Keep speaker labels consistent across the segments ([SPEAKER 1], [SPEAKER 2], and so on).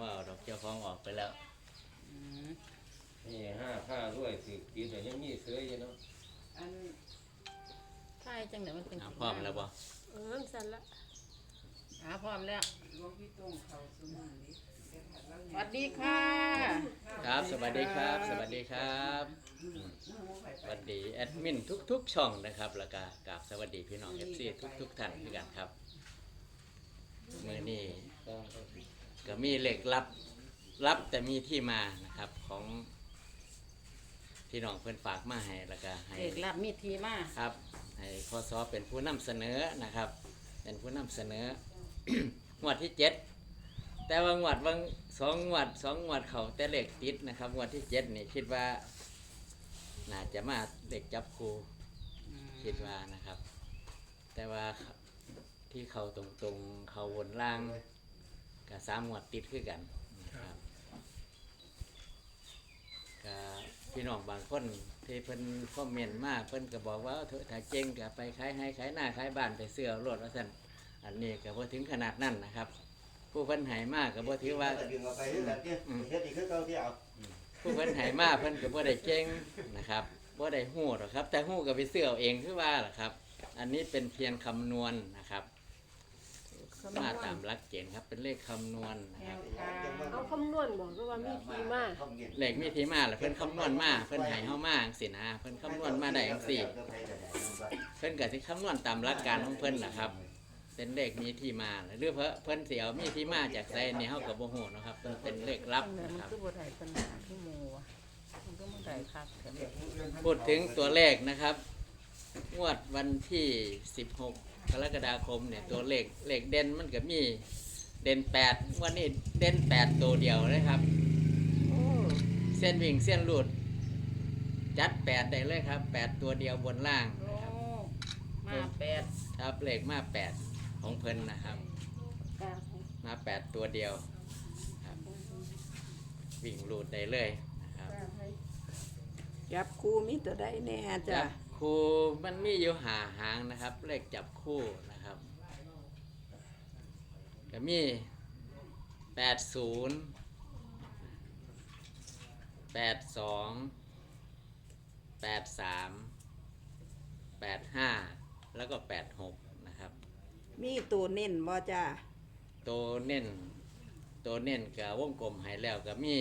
[SPEAKER 1] ว่าเอาดอกเจ้าของออกไปแล้ว
[SPEAKER 2] อืม
[SPEAKER 3] นี่ห้าผ้าด้วยสิปีแต่ยังมีเสืออยู่เนาะ
[SPEAKER 2] อันท้ายจังไดมันเป็น
[SPEAKER 1] อ่าพร้อมแล้วบ่
[SPEAKER 4] เออสั่นละ
[SPEAKER 2] อ่าพร้อมแล้ว
[SPEAKER 5] หลวงพี่ต้งเขาสมุนนี้
[SPEAKER 2] สวัสดีค่ะ
[SPEAKER 1] ครับ สวัสดีครับ สวัสดีครับสวัสดีแอดมินทุกๆ ช่องนะครับ แล้วก็กราบสวัสดีพี่น้อง FC ทุกๆท่านด้วยกันครับ มื้อนี้
[SPEAKER 3] ต้อง ก็สิ
[SPEAKER 1] ก็มีเหล็กลับลับแต่มีที่มานะครับของพี่น้องเพื่อนฝากมาให้แล้วก็ให้
[SPEAKER 2] เอกลับมีทีมา
[SPEAKER 1] ครับให้พศเป็นผู้นำเสนอนะครับ เป็นผู้นำเสนอ งวดที่เจ็ดแต่ว่างวดบางสองงวดสองงวดเขาแต่เลขติดนะครับงวดที่เจ็ดนี่คิดว่าน่าจะมาเลขจับครูคิดว่านะครับ แต่ว่าที่เขาตรงๆเขาวนล่าง กับสามงวดติดคือกันนะครับก็พี่น้องบางคนที่เพิ่นคอมเมนต์มาเพิ่นก็บอกว่าเถอะถ้าเจ๊งก็ไปขายให้ขายหน้าขายบ้านไปเสื้อรถว่าซั่นอันนี้ก็บ่ถึงขนาดนั้นนะครับ ผู้เพิ่นให้มากก็บ่ถือว่า
[SPEAKER 6] ดึงออกไปคือกันเด้อเฮ็ดอีกคือเก่าที่เอา
[SPEAKER 1] ผู้เพิ่นให้มาเพิ่นก็บ่ได้เก่งนะครับบ่ได้ฮู้หรอกครับ แต่ฮู้ก็ไปซื้อเอาเองคือว่าล่ะครับ อันนี้เป็นเพียงคำนวณนะครับ มาตามหลักเกณฑ์ครับ เป็นเลขคำนวณนะครับ
[SPEAKER 4] เอาคำนวณบอกว่ามีทีมา
[SPEAKER 1] เลขมีที่มาแล้วเพิ่นคำนวณมาเพิ่นให้เฮามาจังซี่นะเพิ่นคำนวณมาได้จังซี่เพิ่นก็สิคำนวณตามหลักการของเพิ่นล่ะครับ เป็นเลขมีที่มาหรือเพิ่นเพิ่นสิเอามีที่มาจากไสนี่เฮาก็บ่ฮู้เนาะครับเพิ่นเป็นเลขลับ
[SPEAKER 2] มัน
[SPEAKER 1] นะครับ
[SPEAKER 2] คือบ่ได้ปัญหาคือหมู่อะมันก็บ่ได้คักแต่เนี่ย
[SPEAKER 1] พูดถึงตัวเลขนะครับงวดวันที่ 16 กรกฎาคมเนี่ยตัวเลขเลขเด่นมันก็มีเด่น8วันนี้เด่น8ตัวเดียวนะครับ
[SPEAKER 4] โอ้
[SPEAKER 1] เส้นวิ่งเส้นหลุด จัด8ได้เลยครับ8ตัวเดียวบนล่าง
[SPEAKER 2] โอ้
[SPEAKER 1] นะครับ
[SPEAKER 2] มาแปด
[SPEAKER 1] ครับเลขมา8ของเพิ่นนะครับ มา8ตัวเดียวครับวิ่งหลุดได้เลยนะครับ
[SPEAKER 5] จับคู่มีตัวใดแน่จ้ะ
[SPEAKER 1] จับคู่มันมีอยู่หาหางนะครับ เลขจับคู่นะครับก็มีแปดศูนย์แปดสองแปดสามแปดห้าแล้วก็แปดหกนะครับ
[SPEAKER 5] มีตัวเน้นบ่จ้ะ
[SPEAKER 1] ตัวเน้นตัวเน้นกับวงกลมใหายแล้วก็มี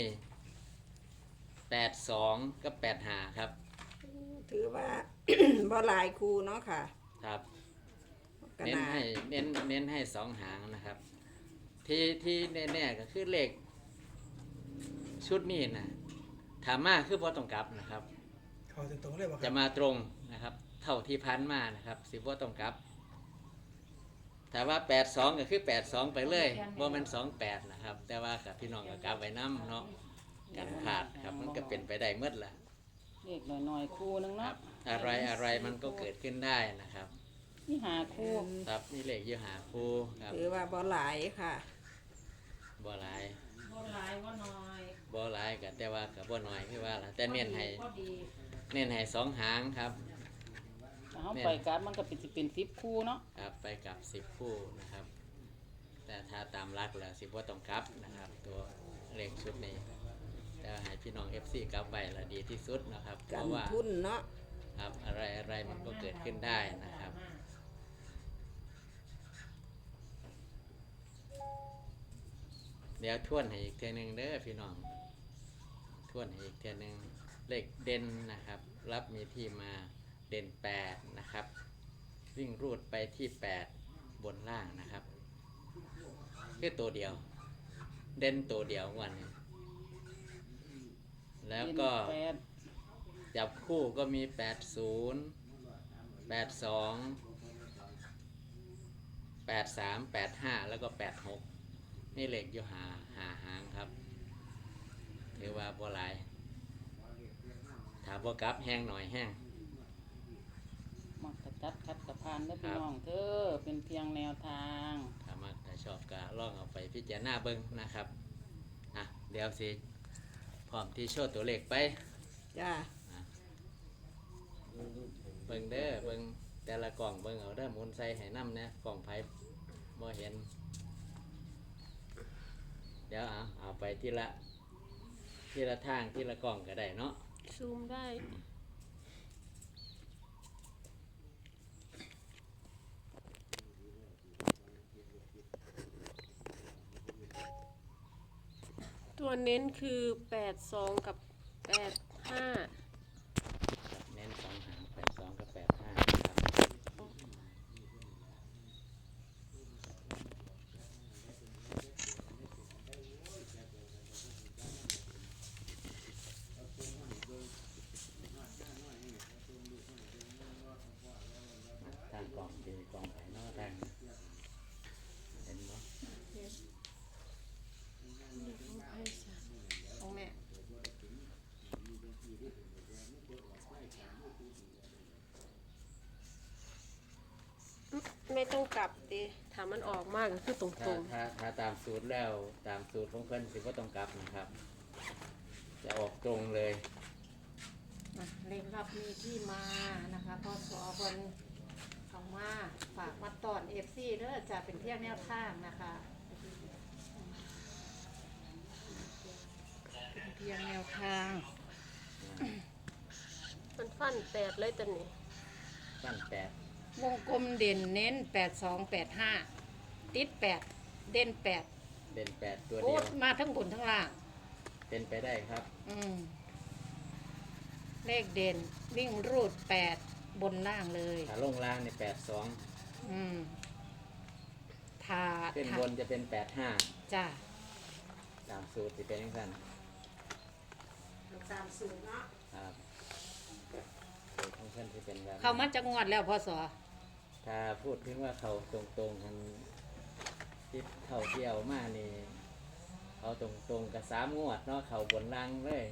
[SPEAKER 1] แปดสองกับแปดห้าครับ
[SPEAKER 5] ถือว่า บ่หลายคู่เนาะค่ะ
[SPEAKER 1] ครับ
[SPEAKER 5] ก็
[SPEAKER 1] เน้น
[SPEAKER 5] น่า
[SPEAKER 1] ให้เน้นเน้นให้สองหางนะครับ ที่ที่แน่ๆก็คือเลขชุดนี้นะถามมาคือพอต้องกลับนะครับ
[SPEAKER 7] เขาถึงตรงเลยบ่ค
[SPEAKER 1] จะ
[SPEAKER 7] รับ
[SPEAKER 1] มาตรงนะครับ เท่าที่พันมานะครับสิบ่ต้องกลับแต่ว่าแปดสองก็คือแปดสองไปเลยว่ามันสองแปดนะครับ แต่ว่ากับพี่น้องก็กลับไว้น้ำเนาะกันขาดครับมันก็เป็นไปได้เมื่อละ
[SPEAKER 2] เลขหน่อยๆคู่นึง
[SPEAKER 1] ค
[SPEAKER 2] เนาะ
[SPEAKER 1] รับอะไรอะไรมันก็เกิดขึ้นได้นะครับ
[SPEAKER 2] นี่หาคู่
[SPEAKER 1] ครับนี่เลขอยี่หาครูครับ
[SPEAKER 5] ถือว่าบ่หลายค่ะ
[SPEAKER 1] บ่หลาย
[SPEAKER 2] บ่หลายบ่น้อย
[SPEAKER 1] บ่หลายก็แต่ว่าก็บ่น้อยคือว่าล่ะแต่เน้นให้
[SPEAKER 2] พอดี
[SPEAKER 1] เน้นให้สองหางครับ
[SPEAKER 2] ถ้าเฮาไปกลับมันก็เป็นสิเป็น10คู่เนาะ
[SPEAKER 1] ครับไปกับสิบคู่นะครับ แต่ถ้าตามรักแล้วสิบ่ต้องกลับนะครับ ตัวเลขชุดนี้ แต่ว่าให้พี่น้อง FC กลับไว้ละดีที่สุดนะครับ เพ
[SPEAKER 5] กัน
[SPEAKER 1] ราะว่า
[SPEAKER 5] ทุนเนาะ
[SPEAKER 1] ครับอะไรอะไรมันก็เกิดขึ้นได้นะครับ เดี๋ยวทวนให้อีกเทียหนึงเด้อพี่น้อง ทวนให้อีกเทียหนึงเลขเด่นนะครับ รับมีที่มาเด่นแปดนะครับ วิ่งรูดไปที่แปดบนล่างนะครับคือตัวเดียว เด่นตัวเดียววันนี้ แล้วก็
[SPEAKER 2] แปด
[SPEAKER 1] จับคู่ก็มีแปดศูนย์แปดสองแปดสามแปดห้าแล้วก็แปดหกนี่เหล็กอยู่หาหาหางครับ ถือว่าบ่หลายถ้าบ่กลับแห้งหน่อยแห้ง
[SPEAKER 2] มักกะจัดคัดกะพานเด้อ
[SPEAKER 1] ครั
[SPEAKER 2] พี่
[SPEAKER 1] บ
[SPEAKER 2] น้องเด้อเป็นเพียงแนวทาง
[SPEAKER 1] ถ้ามักถ้าชอบก็ลองเอาไปพิจารณาเบิ้งนะครับ อะ เดี๋ยวสิพ ร้อมที่โชว์ตัวเลขไป
[SPEAKER 5] จ้ะ
[SPEAKER 1] เบิ่งเด้อเบิ่งแต่ละกล่องเบิ่งเอาเด้อหมุนใส่ให้น้ำนะกล่องไผบ่เห็น เดี๋ยวเอาเอาไปทีละทีละทางทีละกล่องก็ได้เนาะ
[SPEAKER 4] ซูมได้ เน้นคือแปดสองกับแปดห้า
[SPEAKER 1] เน้นสองหางแปดสองกับแปดห้าครับทางกล่องดีกล่องไหนเนาะทางเห็นบ่
[SPEAKER 2] ของแม่
[SPEAKER 4] ไม่ต้องกลับดิถ้ามันออกมากก็คือตร
[SPEAKER 1] ถ้างถ้าถ้าตามสูตรแล้วตามสูตรของเพิ่นสิบ่ต้องกลับนะครับ จะออกตรงเลย
[SPEAKER 2] อะเลขรับมีที่มานะคะพอสอคนเข้ามาฝากมาตอนเอฟซีเด้อจะเป็นเพียงแนวทางนะคะเป็นเพียงแนวทาง
[SPEAKER 4] ๆ มันฟันแปดเลยตอนนี้
[SPEAKER 1] ตั้งแปด
[SPEAKER 2] วงกลมเด่นเน้น8 2 8 5ติด8เด่น8
[SPEAKER 1] เด่นแปดตัว
[SPEAKER 2] โอ้
[SPEAKER 1] เดียว
[SPEAKER 2] มาทั้งบนทั้งล่าง
[SPEAKER 1] เป็นไปได้ครับ
[SPEAKER 2] อืม เลขเด่นวิ่งรูด8บนล่างเลย
[SPEAKER 1] ถ้าลงล่างเนี่ยแปดสอง
[SPEAKER 2] อืมทา
[SPEAKER 1] ขึ้น
[SPEAKER 2] ทา
[SPEAKER 1] บนจะเป็นแปดห้า
[SPEAKER 2] จ้า
[SPEAKER 1] ตามสูตรที่เป็นอย่างนั้น
[SPEAKER 5] ตามสูตรเนาะ
[SPEAKER 1] ครับสูตรของเพิ่นที่เป็นแบบ
[SPEAKER 2] เข้ามาจะงวดแล้วพอสอ
[SPEAKER 1] ถ้าพูดถึงว่าเขาตรงๆกันที่เขาเที่ยวมานี่เขาตรงๆกับสามงวดเนาะเขาบนล่างเลย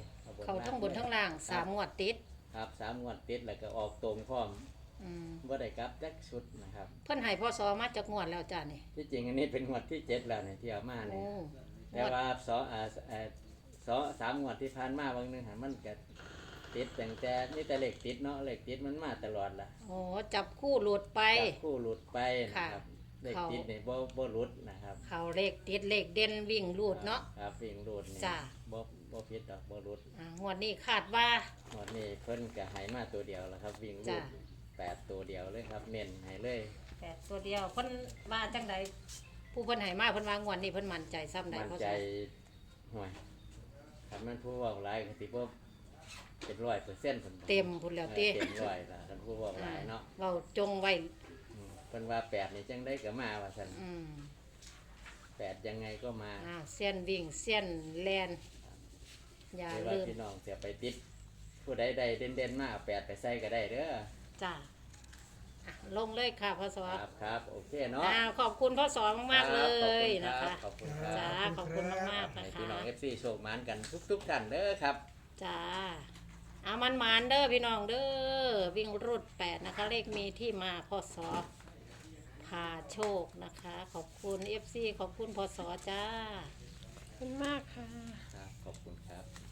[SPEAKER 2] เขาทั้งบนทั้งล่างสามงวดติด
[SPEAKER 1] ครับสามงวดติดแล้วก็ออกตรงพร้อม
[SPEAKER 2] อืม
[SPEAKER 1] ว่าได้กลับจักชุดนะครับ
[SPEAKER 2] เพิ่นให้พอสอมาจากงวดแล้วจ้านี่
[SPEAKER 1] ที่จริงอันนี้เป็นงวดที่เจ็ดแล้วเนี่ยที่เอามาเนี่ย
[SPEAKER 2] โอ้
[SPEAKER 1] แต่ว่าสออ่าเอ่อ สอสามงวดที่ผ่านมาบางหนึงหันมันก็ติดแต่งแต่นี่แต่เหล็กติดเนาะเหล็กติดมันมาตลอดละ
[SPEAKER 2] โอ้จับคู่หลุดไป
[SPEAKER 1] จับคู่หลุดไปนะครับ
[SPEAKER 2] ค่ะ
[SPEAKER 1] เหล็ก
[SPEAKER 2] เขา
[SPEAKER 1] ติดเนี่ยบ่บ่หลุดนะครับ
[SPEAKER 2] เขาเลขติดเลขเด่นวิ่งรูดเนาะ
[SPEAKER 1] ครับวิ่งหลุดเนี่ย
[SPEAKER 2] จ้ะ
[SPEAKER 1] บ่บ่ผิดดอกบ่หลุด
[SPEAKER 2] อ่างวดนี้คาดว่า
[SPEAKER 1] งวดนี้เพิ่นก็ให้มาตัวเดียวแล้วครับวิ่งหลุ
[SPEAKER 2] จ้ะ
[SPEAKER 1] ดแปดตัวเดียวเลยครับเน้นให้เลย
[SPEAKER 2] แปดตัวเดียวเพิ่นว่าจังใดผู้เพิ่นให้มาเพิ่นว่างวดนี้เพิ่นมั่นใจซ้ำใด
[SPEAKER 1] มั่น
[SPEAKER 2] พอ
[SPEAKER 1] ใจ
[SPEAKER 2] สอ
[SPEAKER 1] ห่วย คันมันผู้เว้าหลายก็สิบ่เป็นร้อยเปอร์เซ็นต์เพิ่น
[SPEAKER 2] เต็มพุ่นแล้ว
[SPEAKER 1] เออ
[SPEAKER 2] เต้
[SPEAKER 1] เต็มร้อยละคันผู้เว้าหลายเนาะ
[SPEAKER 2] เราจงไว้
[SPEAKER 1] อืมเพิ่นว่าแปดนี่จังได้ก็มาว่าซั่น
[SPEAKER 2] อืม
[SPEAKER 1] แปดยังไงก็มา
[SPEAKER 2] อ่าเส้ยนวิ่งเส้ยนแลนอย่า
[SPEAKER 1] หรือว่า
[SPEAKER 2] ลืม
[SPEAKER 1] พี่น้องเสียไปติด ผู้ใดใดเด่นๆมาเอาแปดไปใส่ก็ได้เด้อ
[SPEAKER 2] จ้า อะลงเลยค่ะพ่อสอ
[SPEAKER 1] ครับครับโอเคเนาะ
[SPEAKER 2] อ่าขอบคุณพ่อสอมากๆเล
[SPEAKER 1] ครับ
[SPEAKER 2] ย
[SPEAKER 1] ขอบคุณ
[SPEAKER 2] นะ
[SPEAKER 1] ครั
[SPEAKER 2] คะ
[SPEAKER 1] บขอบคุณครับ
[SPEAKER 2] จ้าขอบคุณมากๆ
[SPEAKER 1] ให้
[SPEAKER 2] นะ
[SPEAKER 1] พี่
[SPEAKER 2] คะ
[SPEAKER 1] น้อง FC โชคหมานกันทุกๆท่านเด้อครับ
[SPEAKER 2] จ้าเอามันมานๆเด้อพี่น้องเด้อวิ่งรุดแปดนะคะ เลขมีที่มาพ่อสอพาโชคนะคะ ขอบคุณ FC ขอบคุณพ่อสอจ้า
[SPEAKER 4] ขอบคุณมากค่ะ
[SPEAKER 1] ครับขอบคุณครับ